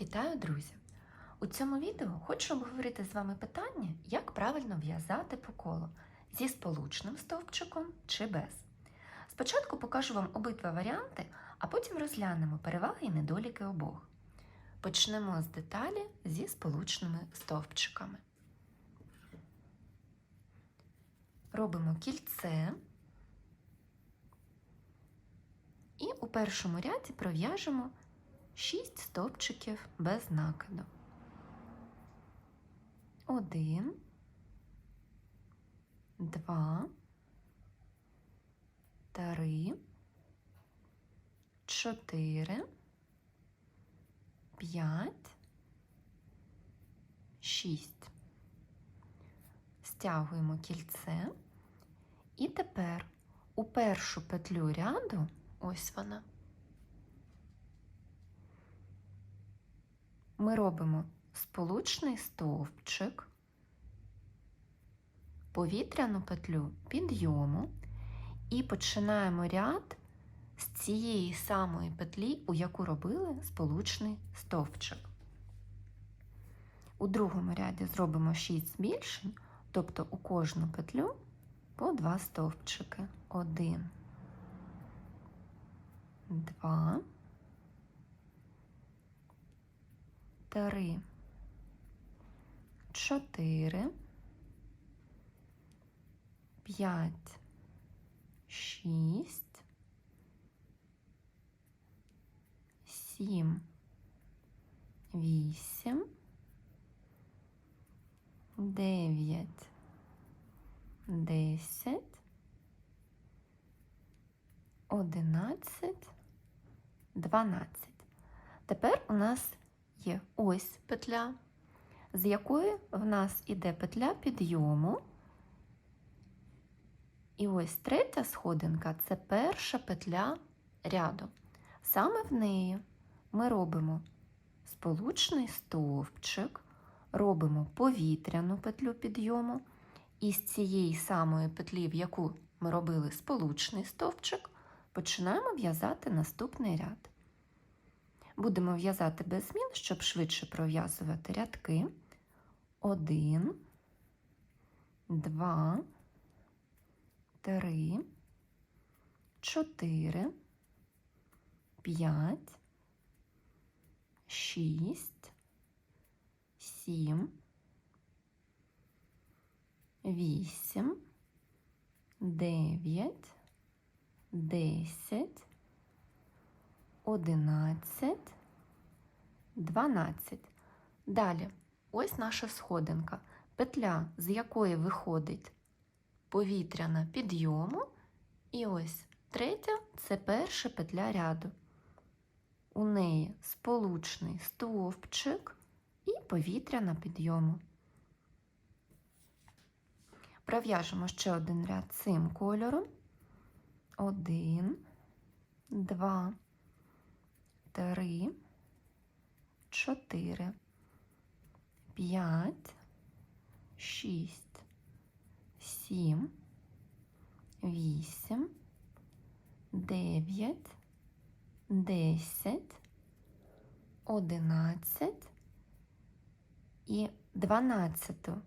Вітаю, друзі! У цьому відео хочу обговорити з вами питання, як правильно в'язати по колу зі сполучним стовпчиком чи без. Спочатку покажу вам обидва варіанти, а потім розглянемо переваги і недоліки обох. Почнемо з деталі зі сполучними стовпчиками. Робимо кільце і у першому ряді пров'яжемо 6 стовпчиків без накиду. Один, два, три, чотири, п'ять, шість. Стягуємо кільце. І тепер у першу петлю ряду, ось вона. Ми робимо сполучний стовпчик, повітряну петлю підйому і починаємо ряд з цієї самої петлі, у яку робили сполучний стовпчик. У другому ряді зробимо 6 збільшень, тобто у кожну петлю по 2 стовпчики. 1, 2, три, чотири, п'ять, шість, сім, вісім, дев'ять, десять, одинадцять, дванадцять. Тепер у нас є ось петля, з якої в нас іде петля підйому. І ось третя сходинка це перша петля ряду. Саме в неї ми робимо сполучний стовпчик, робимо повітряну петлю підйому, і з цієї самої петлі, в яку ми робили сполучний стовпчик, починаємо в'язати наступний ряд. Будемо в'язати без змін, щоб швидше пров'язувати рядки. Один, два, три, чотири, п'ять, шість, сім, вісім, дев'ять, десять. 11, 12. Далі, ось наша сходинка, петля, з якої виходить повітряна підйому. І ось третя це перша петля ряду. У неї сполучний стовпчик і повітряна підйому. Пров'яжемо ще один ряд цим кольором. Один, два три, чотири, п'ять, шість, сім, вісім, дев'ять, десять, одинадцять і дванадцяту.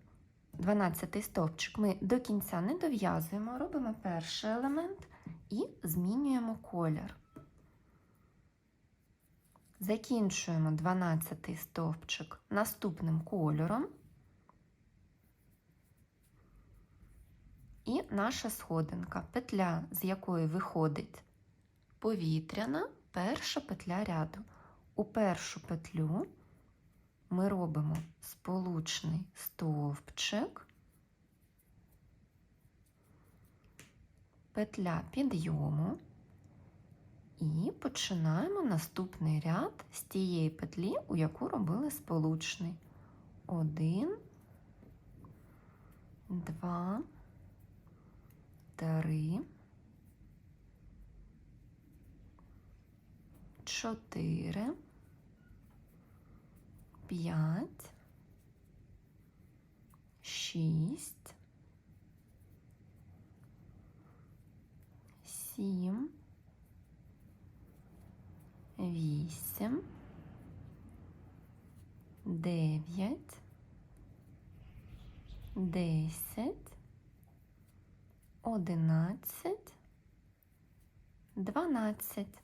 Дванадцятий стовпчик ми до кінця не дов'язуємо, робимо перший елемент і змінюємо колір. Закінчуємо 12 стовпчик наступним кольором. І наша сходинка, петля, з якої виходить повітряна перша петля ряду. У першу петлю ми робимо сполучний стовпчик, петля підйому. І починаємо наступний ряд з тієї петлі, у яку робили сполучний. Один, два, три, чотири, п'ять, шість, сім вісім, дев'ять, десять, одинадцять, дванадцять.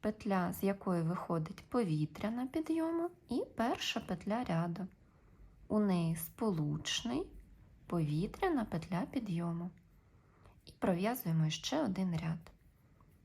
Петля, з якої виходить повітря на підйому, і перша петля ряду. У неї сполучний повітряна петля підйому. І пров'язуємо ще один ряд.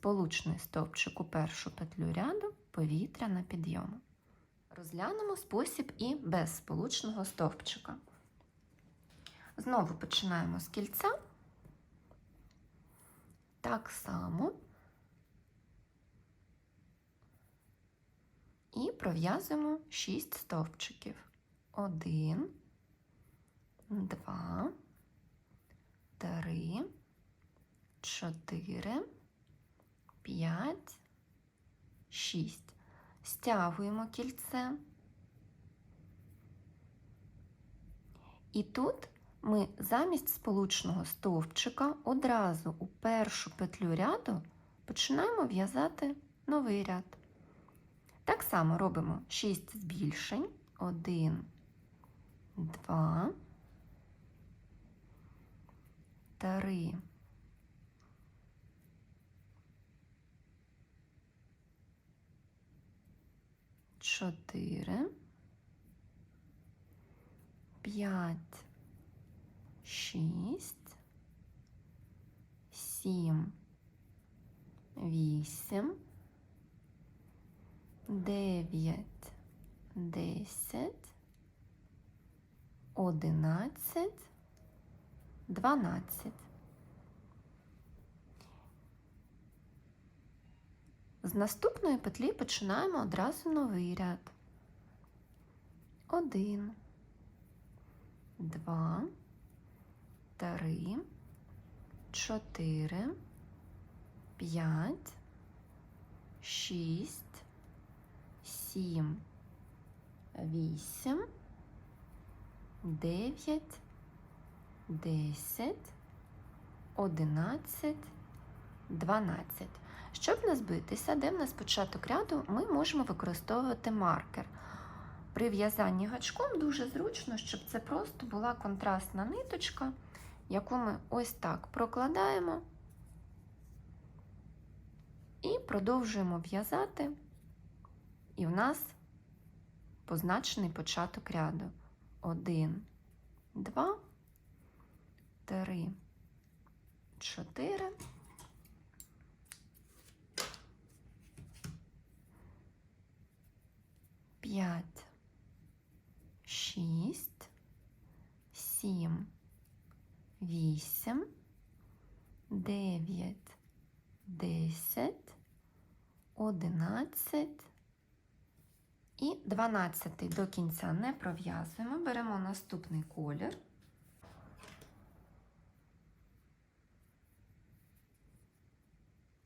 Сполучний стовпчик у першу петлю ряду повітря на підйому. Розглянемо спосіб і без сполучного стовпчика. Знову починаємо з кільця. Так само і пров'язуємо 6 стовпчиків. Один, два, три, чотири. 5, 6. Стягуємо кільце. І тут ми замість сполучного стовпчика одразу у першу петлю ряду починаємо в'язати новий ряд. Так само робимо 6 збільшень. 1, 2, 3, чотири, п'ять, шість, сім, вісім, дев'ять, десять, одинадцять, дванадцять. З наступної петлі починаємо одразу новий ряд. Один, два, три, чотири, п'ять, шість, сім, вісім, дев'ять, десять, одинадцять, дванадцять. Щоб не збитися, де в нас початок ряду, ми можемо використовувати маркер. При в'язанні гачком дуже зручно, щоб це просто була контрастна ниточка, яку ми ось так прокладаємо і продовжуємо в'язати, і в нас позначений початок ряду. Один, два, три, чотири. П'ять, шість, сім, вісім, дев'ять, десять, одинадцять і дванадцятий до кінця не пров'язуємо. Беремо наступний колір.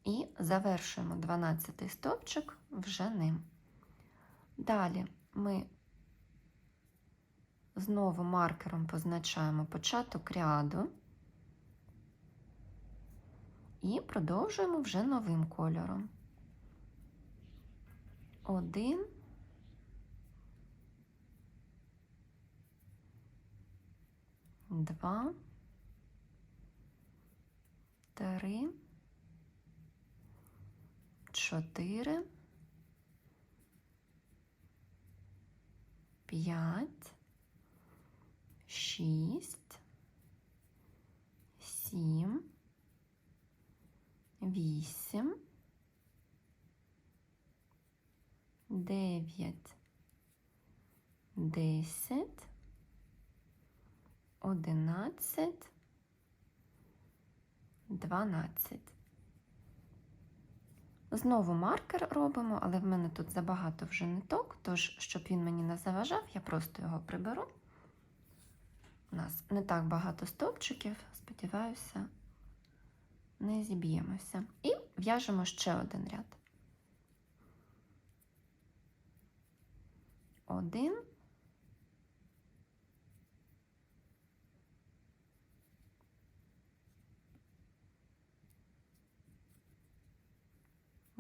І завершуємо 12 стовпчик вже ним. Далі ми знову маркером позначаємо початок ряду і продовжуємо вже новим кольором. Один, два, три, чотири. П'ять, шість, сім, вісім, дев'ять, десять, одинадцять, дванадцять. Знову маркер робимо, але в мене тут забагато вже ниток, тож, щоб він мені не заважав, я просто його приберу. У нас не так багато стовпчиків, сподіваюся, не зіб'ємося. І в'яжемо ще один ряд. Один.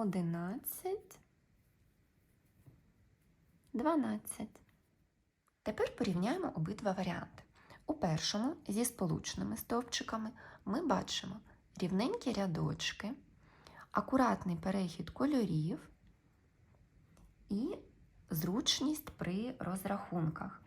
Одинадцять. Дванадцять. Тепер порівняємо обидва варіанти. У першому зі сполучними стовпчиками ми бачимо рівненькі рядочки, акуратний перехід кольорів і зручність при розрахунках.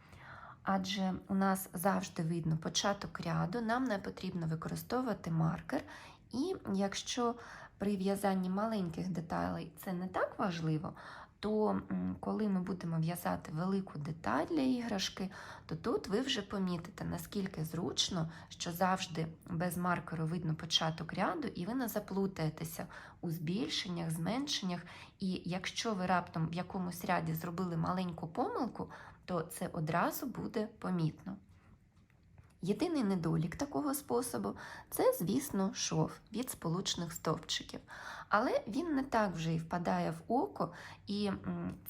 Адже у нас завжди видно початок ряду, нам не потрібно використовувати маркер. І якщо при в'язанні маленьких деталей це не так важливо, то коли ми будемо в'язати велику деталь для іграшки, то тут ви вже помітите, наскільки зручно, що завжди без маркеру видно початок ряду, і ви не заплутаєтеся у збільшеннях, зменшеннях. І якщо ви раптом в якомусь ряді зробили маленьку помилку, то це одразу буде помітно. Єдиний недолік такого способу це, звісно, шов від сполучних стовпчиків. Але він не так вже і впадає в око, і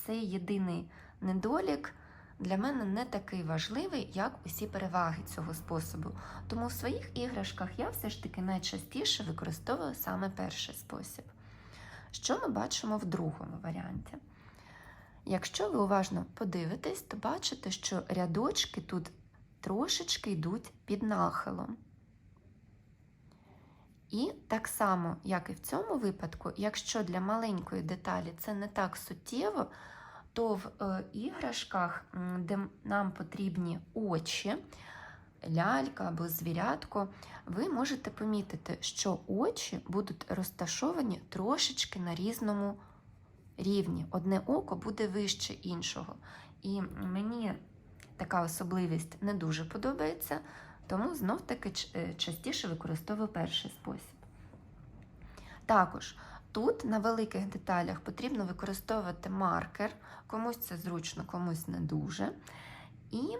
цей єдиний недолік для мене не такий важливий, як усі переваги цього способу. Тому в своїх іграшках я все ж таки найчастіше використовую саме перший спосіб. Що ми бачимо в другому варіанті? Якщо ви уважно подивитесь, то бачите, що рядочки тут трошечки йдуть під нахилом. І так само, як і в цьому випадку, якщо для маленької деталі це не так суттєво, то в е, іграшках, де нам потрібні очі, лялька або звірятко, ви можете помітити, що очі будуть розташовані трошечки на різному рівні. Одне око буде вище іншого. І мені така особливість не дуже подобається, тому знов-таки е, частіше використовую перший спосіб. Також тут на великих деталях потрібно використовувати маркер, комусь це зручно, комусь не дуже. І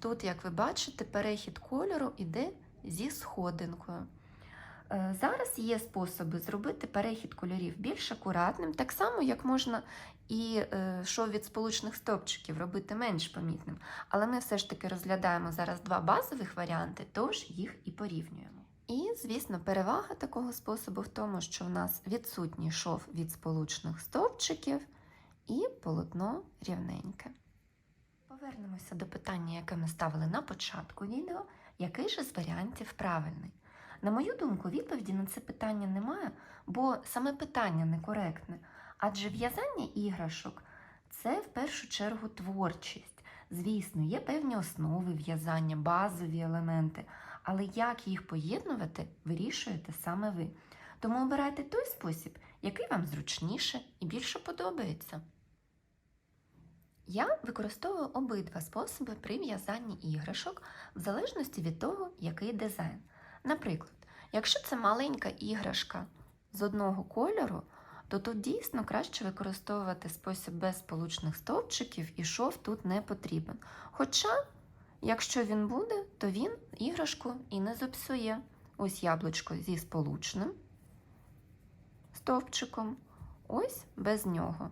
тут, як ви бачите, перехід кольору йде зі сходинкою. Е, Зараз є способи зробити перехід кольорів більш акуратним, так само, як можна і е, шов від сполучних стовпчиків робити менш помітним. Але ми все ж таки розглядаємо зараз два базових варіанти, тож їх і порівнюємо. І, звісно, перевага такого способу в тому, що в нас відсутній шов від сполучних стовпчиків і полотно рівненьке. Повернемося до питання, яке ми ставили на початку відео, який же з варіантів правильний. На мою думку, відповіді на це питання немає, бо саме питання некоректне. Адже в'язання іграшок це в першу чергу творчість. Звісно, є певні основи в'язання, базові елементи, але як їх поєднувати, вирішуєте саме ви. Тому обирайте той спосіб, який вам зручніше і більше подобається. Я використовую обидва способи при в'язанні іграшок в залежності від того, який дизайн. Наприклад, якщо це маленька іграшка з одного кольору, то тут дійсно краще використовувати спосіб без сполучних стовпчиків і шов тут не потрібен. Хоча, якщо він буде, то він іграшку і не зіпсує. Ось яблучко зі сполучним стовпчиком, ось без нього.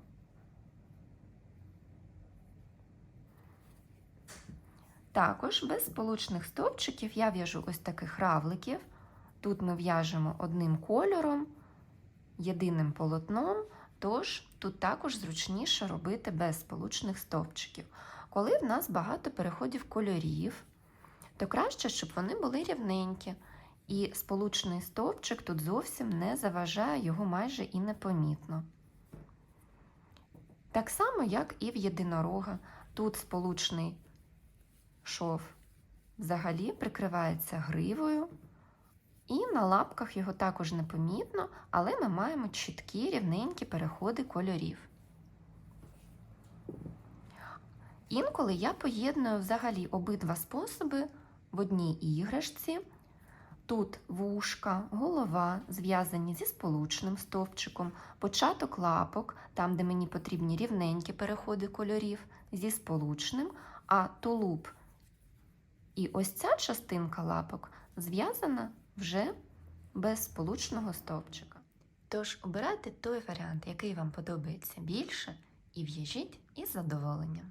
Також без сполучних стовпчиків я в'яжу ось таких равликів. Тут ми в'яжемо одним кольором, єдиним полотном, тож тут також зручніше робити без сполучних стовпчиків. Коли в нас багато переходів кольорів, то краще, щоб вони були рівненькі. І сполучний стовпчик тут зовсім не заважає його майже і непомітно. Так само, як і в єдинорога. Тут сполучний шов взагалі прикривається гривою, і на лапках його також непомітно, але ми маємо чіткі рівненькі переходи кольорів. Інколи я поєдную взагалі обидва способи в одній іграшці. Тут вушка, голова зв'язані зі сполучним стовпчиком, початок лапок, там, де мені потрібні рівненькі переходи кольорів, зі сполучним, а тулуб і ось ця частинка лапок зв'язана вже без сполучного стовпчика. Тож обирайте той варіант, який вам подобається більше, і в'яжіть із задоволенням.